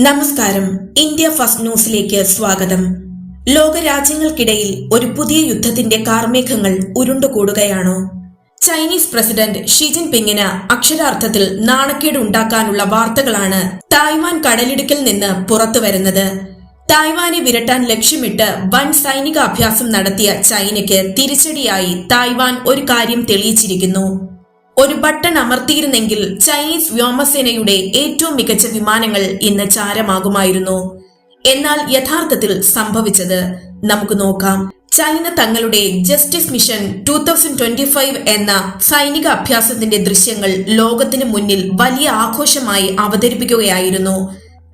നമസ്കാരം. India first ന്യൂസിലേക്ക് സ്വാഗതം. ലോകരാജ്യങ്ങൾക്കിടയിൽ ഒരു പുതിയ യുദ്ധത്തിന്റെ കാർമേഘങ്ങൾ ഉരുണ്ടുകൂടുകയാണോ? ചൈനീസ് പ്രസിഡന്റ് ഷി ജിൻപിങ്ങിന് അക്ഷരാർത്ഥത്തിൽ നാണക്കേട് ഉണ്ടാക്കാനുള്ള വാർത്തകളാണ് തായ്വാൻ കടലിടുക്കിൽ നിന്ന് പുറത്തു വരുന്നത്. തായ്വാനെ വിരട്ടാൻ ലക്ഷ്യമിട്ട് വൻ സൈനികാഭ്യാസം നടത്തിയ ചൈനയ്ക്ക് തിരിച്ചടിയായി തായ്വാൻ ഒരു കാര്യം തെളിയിച്ചിരിക്കുന്നു. ഒരു ബട്ടൺ അമർത്തിയിരുന്നെങ്കിൽ ചൈനീസ് വ്യോമസേനയുടെ ഏറ്റവും മികച്ച വിമാനങ്ങൾ ഇന്ന് ചാരമാകുമായിരുന്നു. എന്നാൽ യഥാർത്ഥത്തിൽ സംഭവിച്ചത് നമുക്ക് നോക്കാം. ചൈന തങ്ങളുടെ justice mission two thousand twenty five എന്ന സൈനിക അഭ്യാസത്തിന്റെ ദൃശ്യങ്ങൾ ലോകത്തിന് മുന്നിൽ വലിയ ആഘോഷമായി അവതരിപ്പിക്കുകയായിരുന്നു.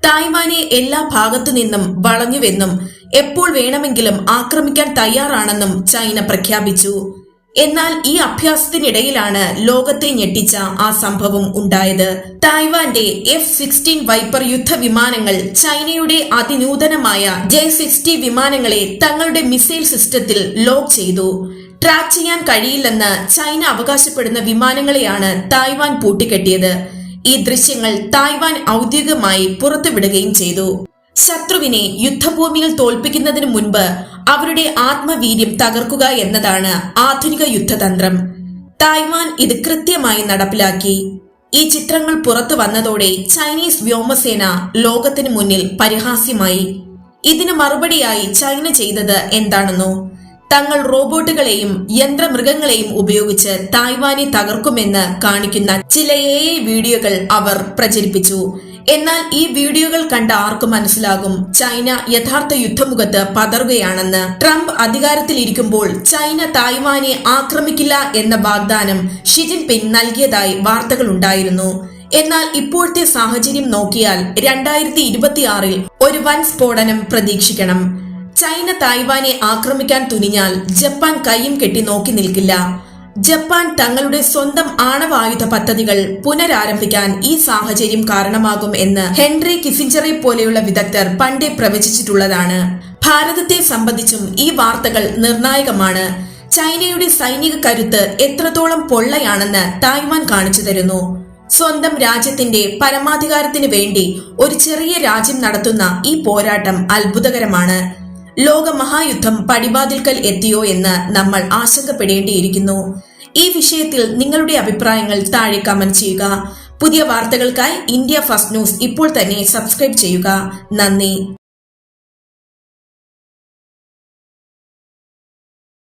തായ്വാനെ എല്ലാ ഭാഗത്തു നിന്നും വളഞ്ഞുവെന്നും എപ്പോൾ വേണമെങ്കിലും ആക്രമിക്കാൻ തയ്യാറാണെന്നും ചൈന പ്രഖ്യാപിച്ചു. എന്നാൽ ഈ അഭ്യാസത്തിനിടയിലാണ് ലോകത്തെ ഞെട്ടിച്ച ആ സംഭവം ഉണ്ടായത്. തായ്വാന്റെ എഫ് സിക്സ്റ്റീൻ വൈപ്പർ യുദ്ധവിമാനങ്ങൾ ചൈനയുടെ അതിനൂതനമായ ജെ സിക്സ്റ്റി വിമാനങ്ങളെ തങ്ങളുടെ മിസൈൽ സിസ്റ്റത്തിൽ ലോക്ക് ചെയ്തു. ട്രാക്ക് ചെയ്യാൻ കഴിയില്ലെന്ന് ചൈന അവകാശപ്പെടുന്ന വിമാനങ്ങളെയാണ് തായ്വാൻ പൂട്ടിക്കെട്ടിയത്. ഈ ദൃശ്യങ്ങൾ തായ്വാൻ ഔദ്യോഗികമായി പുറത്തുവിടുകയും ചെയ്തു. ശത്രുവിനെ യുദ്ധഭൂമിയിൽ തോൽപ്പിക്കുന്നതിന് മുൻപ് അവരുടെ ആത്മവീര്യം തകർക്കുക എന്നതാണ് ആധുനിക യുദ്ധതന്ത്രം. തായ്വാൻ ഇത് കൃത്യമായി നടപ്പിലാക്കി. ഈ ചിത്രങ്ങൾ പുറത്തു വന്നതോടെ ചൈനീസ് വ്യോമസേന ലോകത്തിന് മുന്നിൽ പരിഹാസ്യമായി. ഇതിന് മറുപടിയായി ചൈന ചെയ്തത് എന്താണെന്നോ? തങ്ങൾ റോബോട്ടുകളെയും യന്ത്രമൃഗങ്ങളെയും ഉപയോഗിച്ച് തായ്വാനെ തകർക്കുമെന്ന് കാണിക്കുന്ന ചില എ വീഡിയോകൾ അവർ പ്രചരിപ്പിച്ചു. എന്നാൽ ഈ വീഡിയോകൾ കണ്ട ആർക്കും മനസ്സിലാകും. ചൈന യഥാർത്ഥ യുദ്ധമുഖത്ത് പതറുകയാണെന്ന്. ട്രംപ് അധികാരത്തിലിരിക്കുമ്പോൾ ചൈന തായ്വാനെ ആക്രമിക്കില്ല എന്ന വാഗ്ദാനം ഷി ജിൻപിങ് നൽകിയതായി വാർത്തകളുണ്ടായിരുന്നു. എന്നാൽ ഇപ്പോഴത്തെ സാഹചര്യം നോക്കിയാൽ രണ്ടായിരത്തി ഇരുപത്തിയാറിൽ ഒരു വൻ സ്ഫോടനം പ്രതീക്ഷിക്കണം. ചൈന തായ്വാനെ ആക്രമിക്കാൻ തുനിഞ്ഞാൽ ജപ്പാൻ കൈയും കെട്ടി നോക്കി നിൽക്കില്ല. ജപ്പാൻ തങ്ങളുടെ സ്വന്തം ആണവായുധ പദ്ധതികൾ പുനരാരംഭിക്കാൻ ഈ സാഹചര്യം കാരണമാകും എന്ന് ഹെൻറി കിസിഞ്ചറെ പോലെയുള്ള വിദഗ്ധർ പണ്ടേ പ്രവചിച്ചിട്ടുള്ളതാണ്. ഭാരതത്തെ സംബന്ധിച്ചും ഈ വാർത്തകൾ നിർണായകമാണ്. ചൈനയുടെ സൈനിക കരുത്ത് എത്രത്തോളം പൊള്ളയാണെന്ന് തായ്വാൻ കാണിച്ചു തരുന്നു. സ്വന്തം രാജ്യത്തിന്റെ പരമാധികാരത്തിന് വേണ്ടി ഒരു ചെറിയ രാജ്യം നടത്തുന്ന ഈ പോരാട്ടം അത്ഭുതകരമാണ്. ലോക മഹായുദ്ധം പടിവാതിൽക്കൽ എത്തിയോ എന്ന് നമ്മൾ ആശങ്കപ്പെടേണ്ടിയിരിക്കുന്നു. ഈ വിഷയത്തിൽ നിങ്ങളുടെ അഭിപ്രായങ്ങൾ താഴെ കമന്റ് ചെയ്യുക. പുതിയ വാർത്തകൾക്കായി ഇന്ത്യ ഫസ്റ്റ് ന്യൂസ് ഇപ്പോൾ തന്നെ സബ്സ്ക്രൈബ് ചെയ്യുക. നന്ദി.